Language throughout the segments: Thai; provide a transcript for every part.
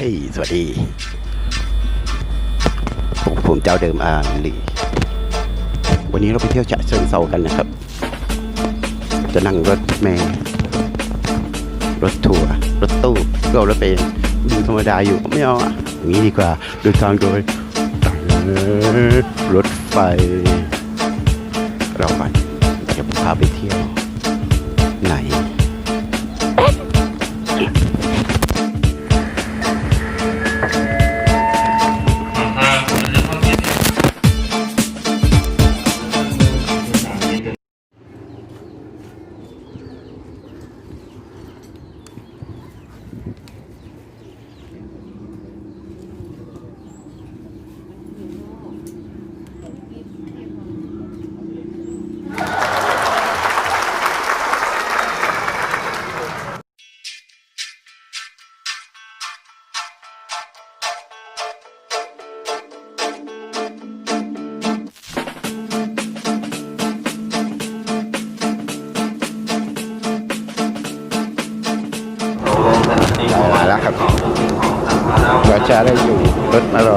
ช่สวัสดีผมผมเจ้าเดิมอาลีวันนี้เราไปเที่ยวฉะเชิงเซากันนะครับ จะนั่งรถเมล์รถทัวร์รถตู้ก็เอารถไปดูธรรมดาอยู่ไม่เอาอะอย่างนี้ดีกว่าดินทางโดยรถไฟเราไปจะพาไปเที่ยว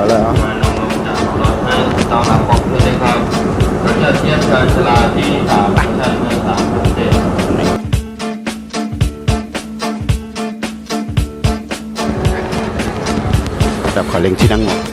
แล้วต้อนรับขอบคุณเลยครับรถยอดเทียบการชลาที่สามชาติเมืองสามประเทศแบบขอเล็งที่นั่งหมด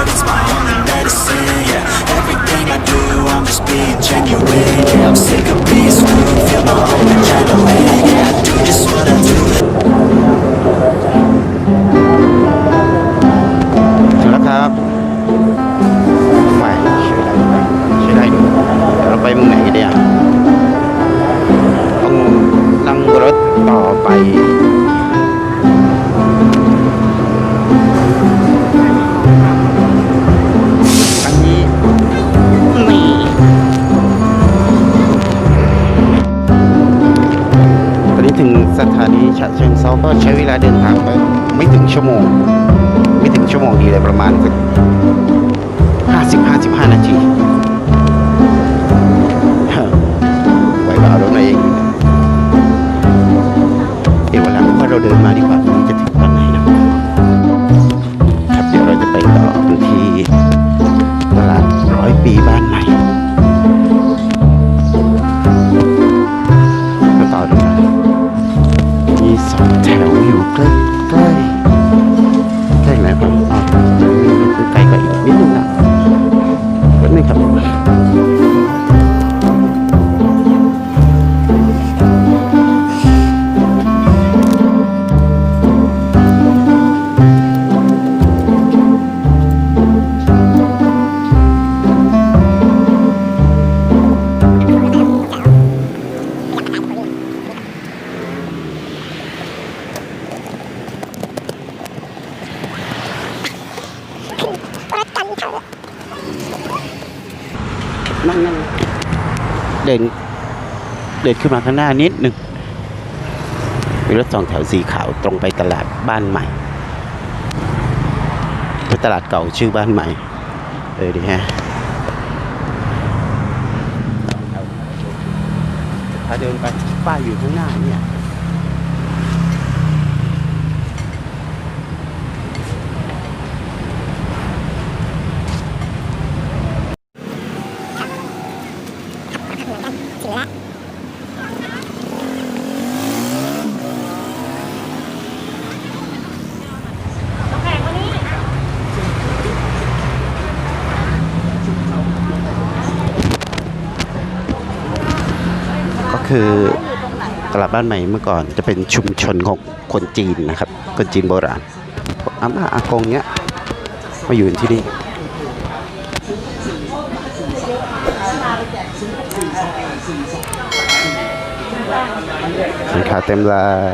art, is my only medicine. Yeah, everything I do, I'm just being genuine. Yeah, I'm sick of being screwed, feel my own adrenaline. Yeah, I do just what I do. ถึงแล้วครับมาช่วยได้อยู่เดี๋ยวเราไปมุมไหนกันดีอะต้องนั่งรถต่อไป เชิงเซาก็ใช้เวลาเดินทางไปไม่ถึงชั่วโมง ไม่ถึงชั่วโมงดีเลยประมาณสักห้าสิบห้าสิบห้านาทีฮ้อไว้ก็เอารถมาเองเดี๋ยววันหลังว่อเราเดินมาดีกว่า ช่ไดินขึ้นมาข้างหน้านิดหนึ่งมีรถสองแถวสีขาวตรงไปตลาดบ้านใหม่ไปตลาดเก่าชื่อบ้านใหม่ เออดีฮะถ้าเดินไปป้ายอยู่ข้างหน้าเนี่ย คือตลาดบ้านใหม่เมื่อก่อนจะเป็นชุมชนของคนจีนนะครับ คนจีนโบราณอาม่าอากงเนี้ยมาอยู่ที่นี่สินค้าเต็มเลย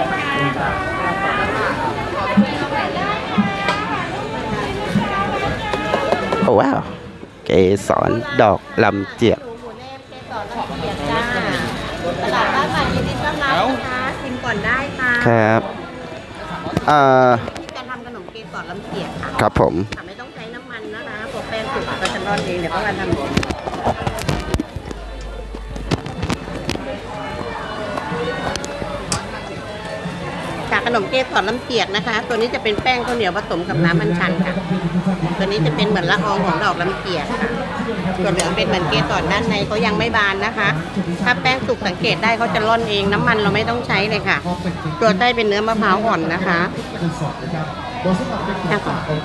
ว้าว เกสรดอกลำเจียกหมูเนมเกสรผักเปียกจ้าตลาดบ้านใหม่ยินดีต้อนรับนะคะชิมก่อนได้ค่ะครับเอ่อการทำขนมเกสรลำเจียกค่ะครับผมไม่ต้องใช้น้ำมันนะคะพวกแป้งสุกก็จะร่อนเองเดี๋ยวพวกเรทำ นมเกสรลำเปียกนะคะ ตัวนี้จะเป็นแป้งข้าวเหนียวผสมกับน้ำมันชันค่ะ ตัวนี้จะเป็นเหมือนละอองของดอกลำเปียกค่ะส่วนเหลืองเป็นเหมือนเกสรด้านในเขายังไม่บานนะคะ ถ้าแป้งสุกสังเกตได้เขาจะร่อนเองน้ำมันเราไม่ต้องใช้เลยค่ะ ตัวใต้เป็นเนื้อมะพร้าวอ่อนนะคะ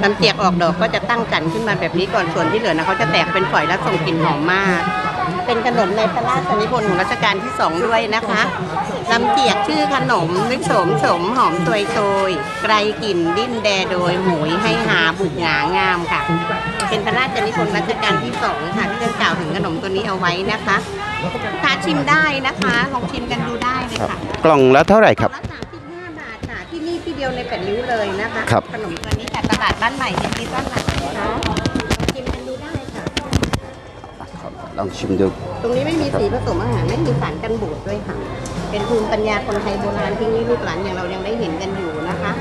ลำเปียกออกดอกก็จะตั้งจันทร์ขึ้นมาแบบนี้ก่อนส่วนที่เหลือนะเขาจะแตกเป็นฝอยและส่งกลิ่นหอมมาก เป็นขนมในพระราชนิพนธ์ของรัชกาลที่สองด้วยนะคะลำเจียกชื่อขนมนึกโฉมโฉมหอมตวยโชยไกลกลิ่นดิ้นแดโดยหมุยให้หาบุกหงางามค่ะ เป็นพระราชนิพนธ์รัชกาลที่สองค่ะที่จะกล่าวถึงขนมตัวนี้เอาไว้นะคะลูกค้าชิมได้นะคะลองชิมกันดูได้เลยครับค่ะกล่องละเท่าไหร่ครับละ35บาทค่ะที่นี่ที่เดียวในแปดริ้วเลยนะคะ ครับ ขนมตัวนี้จากตลาดบ้านใหม่ยินดีต้อนรับนะคะ ลองชิมดู ตรงนี้ไม่มีสีผสมอาหารไม่มีสารกันบูดด้วยค่ะ เป็นภูมิปัญญาคนไทยโบราณที่นี่ลูกหลานอย่างเรายังได้เห็นกันอยู่นะคะ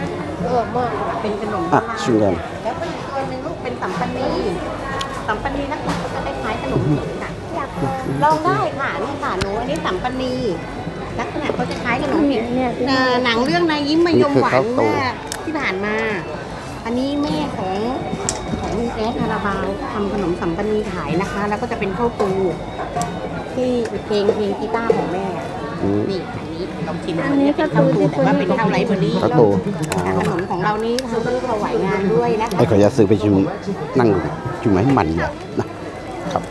เออเมื่อเป็นขนมโบอะราณชิมกัน แล้วก็อีกตัวหนึ่งลูกเป็นสัมปันนีสัมปันนีลักษณะก็จะคล้ายๆขนมจีนค่ะลองได้ค่ะนี่ค่ะหนูอันนี้สัมปันนีลักษณะเขาจะคล้ายขนมจีนเอ่อหนังเรื่องนายยิ้มมายมหวานเมื่อที่ผ่านมา อันนี้แม่ของของลุง แอดคาราบาวทำขนมสัมปันนีขายนะคะ แล้วก็จะเป็นข้าวตูที่เพลงเพลงกีตาร์ของแม่อืม นี่อันนี้ลองชิมอันนี้ก็ข้าวตูแต่ว่าเป็นข้าวไรเบอรี่ข้าวตูค่ะขนมของเรานี่ทำเพื่อถวายงานด้วยนะคะไอ้ขออยากซื้อไปชิมนั่งชิมให้มันเนี่ยนะครับ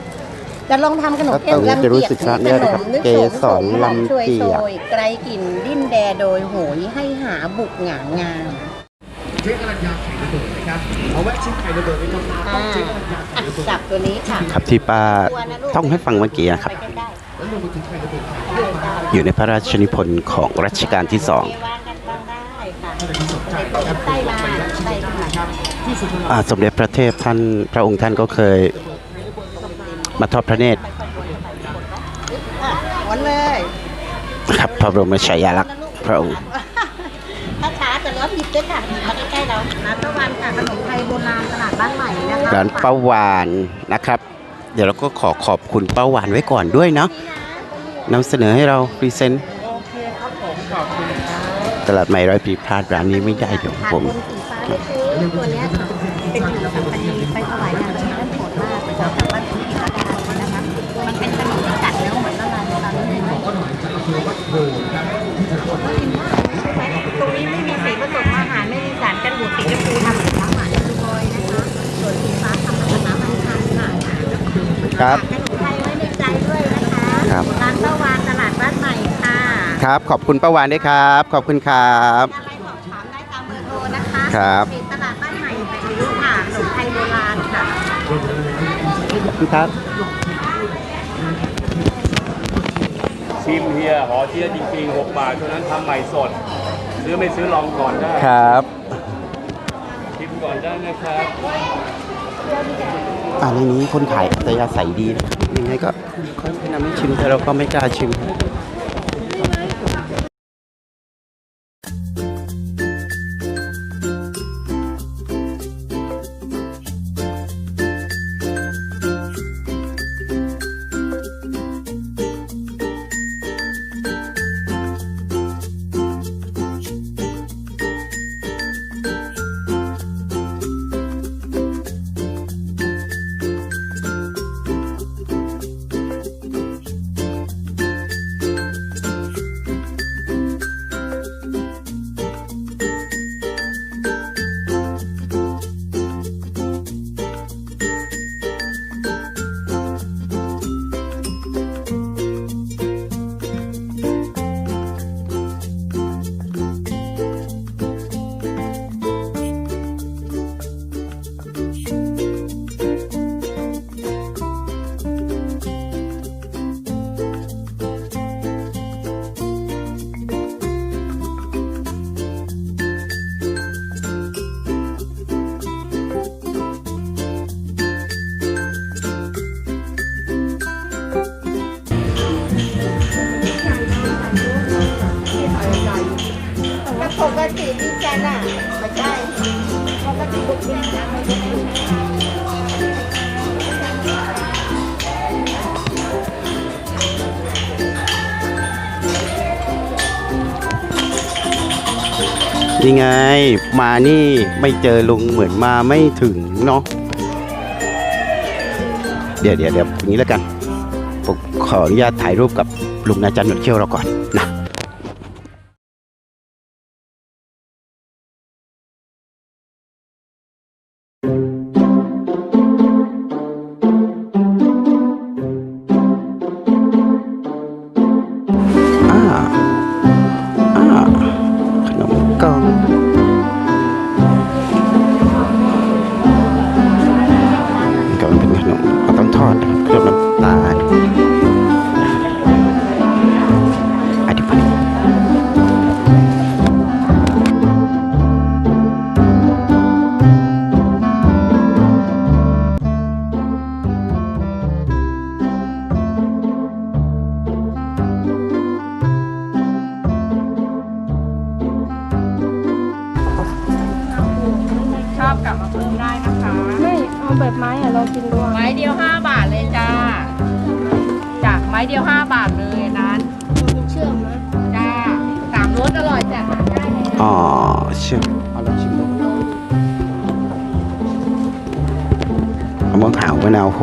จะลองทำขนมเปียกแล้วลำจะรู้เปียกสึกชัดเนี่ยนะครับนึเกสรหอมลำช่วยเปียกโชยไกลกลิ่นดิ้นแดโดยโหยให้หาบุกหงางาม เจ๊กรัญญาไข่ระเบิด นะครับเอาแวะชิมไข่ระเบิดในตำนานต้อ่าองเจ๊กรัญญาไข่อัดระเบิดจับตัวนี้ค่ะครับที่ป้าตัวนะลูกท่องให้ฟังเมื่อกี้นะครับ ไปใกล้แล้วรวมไปถึงไข่ระเบิดไข่ๆได้ได้อยู่ในพระราชนิพนธ์ของรัชกาลที่สองวางกันบ้างได้ค่ะใส่มาใส่มาที่สุดอ่าสมเด็จพระเทพท่านพระองค์ท่านก็เคยมาทอดพระเนตรอะหวนเลยครับพระบรมฉายาลักษณ์พระองค์ ขนมไทยโบราณตลาดบ้านใหม่นะคะร้านป้าวานนะครับ เดี๋ยวเราก็ขอขอบคุณป้าวานไว้ก่อนด้วยเนาะนำเสนอให้เราพรีเซนต์ตลาดใหม่ร้อยปีพลาดร้านนี้ไม่ได้เดี๋ยวถาดผมบนสีฟ้าเลยคือตัวเนี้ยค่ะเป็น ครับขนมไทยไว้ในใจด้วยนะคะครับ ร้านป้าวานตลาดบ้านใหม่ค่ะครับ ขอบคุณป้าวานด้วยครับ ขอบคุณครับ อะไรสอบถามได้ตามเบอร์โทรนะคะครับ ติดตลาดบ้านใหม่แปดริ้วค่ะขนมไทยโบราณค่ะ ขอบคุณครับ ชิมเฮียหอเชียจริงๆ 6 บาทเท่านั้นทำใหม่สด ซื้อไม่ซื้อลองก่อนได้ ครับ ชิมก่อนได้นะครับ อ่าในนี้คนขายอัตยาศัยดีนะยังไงก็ค่อยแนะนำให้ชิมแต่เราก็ไม่กล้าชิม ปกติดิฉันอะไม่ได้ปกติลูกดิฉันไม่ได้ยังไง มานี่ไม่เจอลุงเหมือนมาไม่ถึงเนาะเดี๋ยวเดี๋ยวเดี๋ยวอย่างนี้แล้วกันผมขออนุญาตถ่ายรูปกับลุงนาจันหนวดเขี้ยวเราก่อนนะ หาวมะนาวโห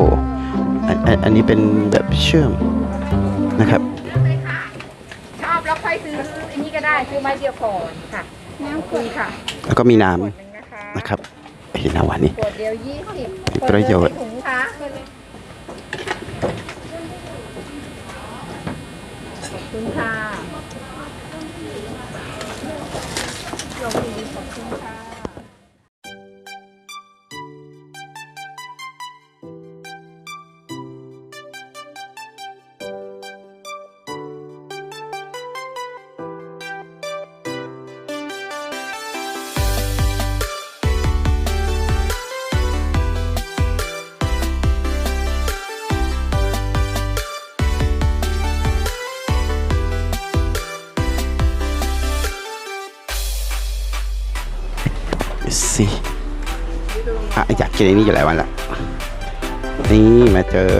อันอันอันนี้เป็นแบบเชื่อมนะครับเลือกเลยค่ะชอบแล้วค่อยซื้ออันนี้ก็ได้ซื้อไม้เดียวก่อนค่ะน้ำขวดค่ะ แล้วก็มีน้ขวดหนึงนะคะำนะครับเห็นน้ำหวานนี่ขวดเดียวยี่สิบมีประโยชน์ถุงค่ะ กินไอ้นี่อยู่หลายวันละนี่มาเจอ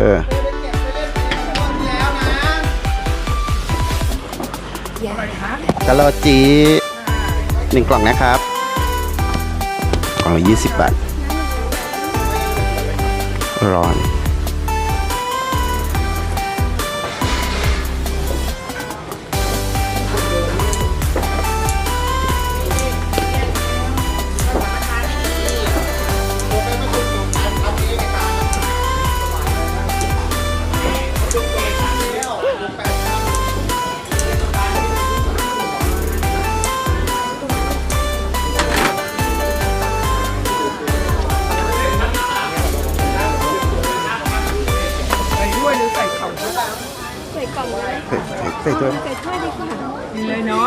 กะโลจีหนึ่งกล่องนะครับ กล่องละยี่สิบบาท ร้อน ใส่ใส่ตัวใส่ถ้ว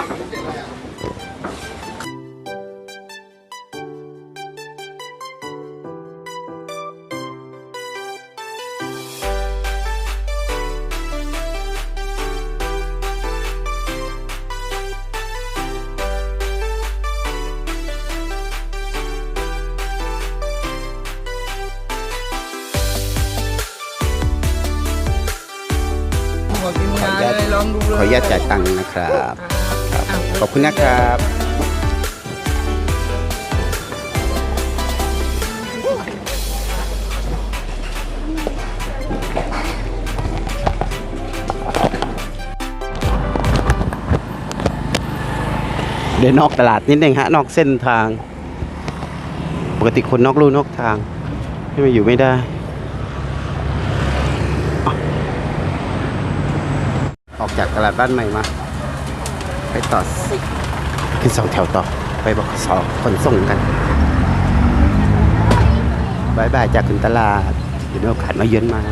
ญาตจ่ายตังค์นะครับครับขอบคุณนะครับเดินนอกตลาดนิดนึงฮะนอกเส้นทาง ปกติคนนอกลู่นอกทางที่มาอยู่ไม่ได้อะออก จากตลาดบ้านใหม่มา ไปต่อสิขึ้นสองแถวต่อ ไปบอกสอขนส่งกันบายบายจากคุณตลาดเดี๋ยวมีโอกาสมาเยือนมา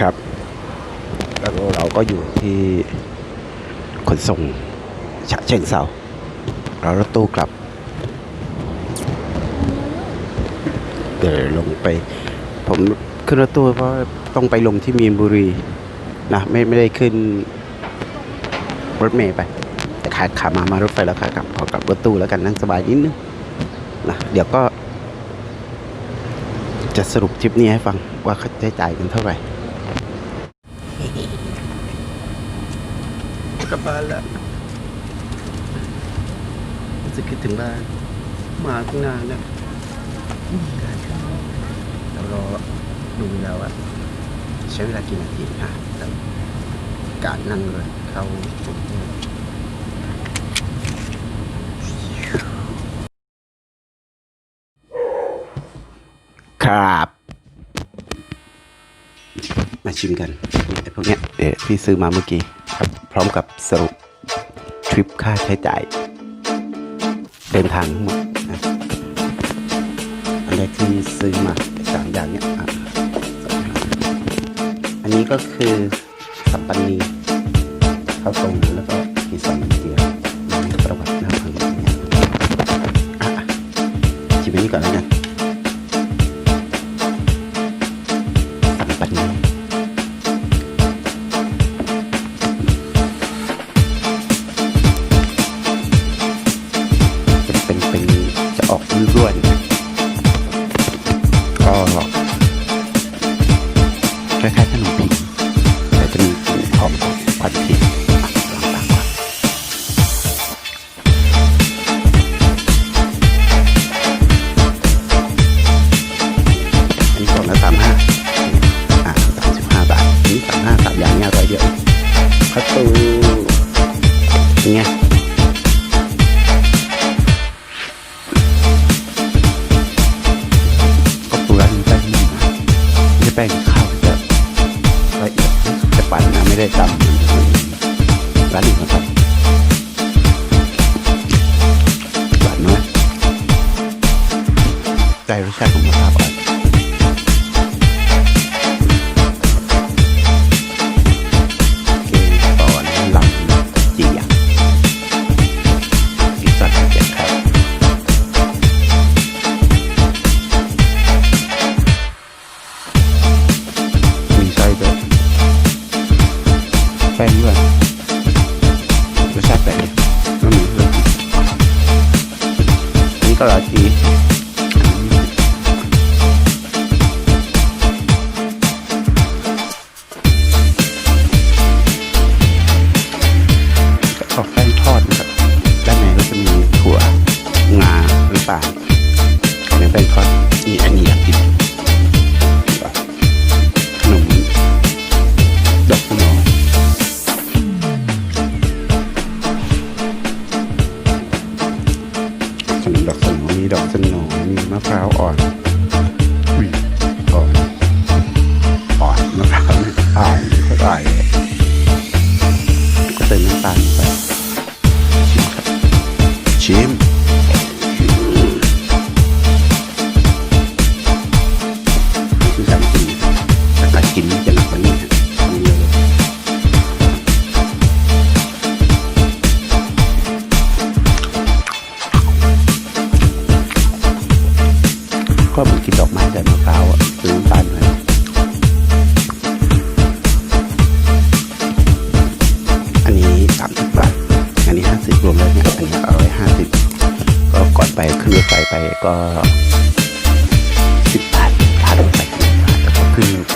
ครับแล้วเราก็อยู่ที่ขนส่งฉะเชิงเซาเรารถตู้กลับ เดี๋ยวลงไป ผมขึ้นรถตู้เพราะต้องไปลงที่มีนบุรีนะไม่ไม่ได้ขึ้นรถเมย์ไปแต่ขาขามามารถไฟแล้วขากลับขอกลับรถตู้แล้วกันนั่งสบายนิดนึงนะเดี๋ยวก็ จะสรุปทริปนี้ให้ฟังว่าค่าใช้จ่ายกันเท่าไหร่กลับบ้านแล้วรู้สึกคิดถึงบ้านมาตั้งนานเนี่ย เรารอดูแล้วอะใช้เวลากี่นาทีนะแต่การนั่งเลย เข้ากรุงครับมาชิมกันไอ้พวกเนี้ยเดี๋ยวที่ซื้อมาเมื่อกี้ครับ พร้อมกับสรุปทริปค่าใช้จ่าย เดินทางทั้งหมด ซื้อมาสามอย่างเนี้ยอะอันนี้ก็คือสัมปันีข้าวต้มแล้วก็มีซอสเดียวมีประวัติน่าพังอย่างเงี้ยอะอะชิมอันนี้ก่อนแล้วกัน ปั่ ราจี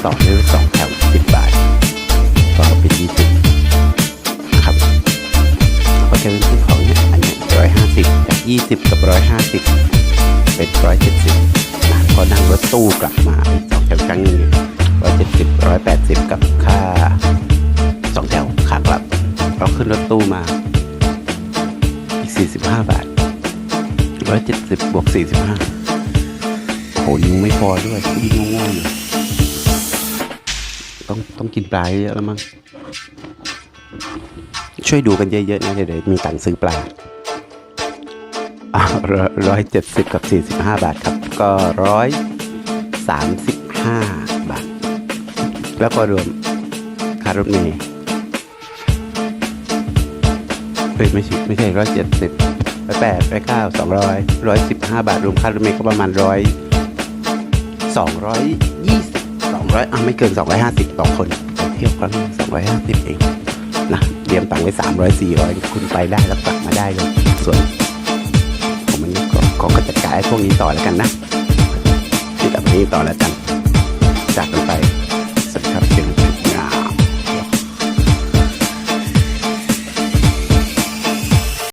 สองได้รถสองแถวสิบบาทก็เป็นยี่สิบนะครับก็จะเป็นซื้อของเนี่ยอันเนี้ร้อยห้าสิบจากยี่สิบกับร้อยห้าสิบเป็นร้อยเจ็ดสิบนะก็นั่งรถตู้กลับมาอีกสองแถวครั้งหนึงร้อยเจ็ดสิบร้อยแปดสิบกับค่าสองแถวขากลับเราขึ้นรถตู้มาอีกสี่สิบห้าบาทร้อยเจ็ดสิบบวกสี่สิบห้าโหยังไม่พอด้วยยิ่งง่วงอยู่ ต้องกินปลาเยอะแล้วมั้งช่วยดูกันเยอะๆนะเดี๋ยวมีตังค์ซื้อปลาร้อยเจ็ดสิบกับสี่สิบห้าบาทครับ ก็ร้อยสามสิบห้าบาท แล้วก็รวมค่ารถเมย์เฮ้ยไม่ใช่ไม่ใช่ร้อยเจ็ดสิบร้อยแปดร้อยเก้าสองร้อยร้อยสิบห้าบาท รวมค่ารถเมย์ก็ประมาณร้อยสองร้อยยี่สิบ ร้อยอะไม่เกินสองร้อยห้าสิบต่อคน เที่ยวครั้งสองร้อยห้าสิบเองนะเตรียมตังค์ไว้สามร้อยสี่ร้อยคุณไปได้แล้วกลับมาได้เลย ส่วนผมมันก็ของก็จัดการไอ้พวกนี้ต่อแล้วกันนะที่แบบนี้ต่อแล้วกันจากกันไป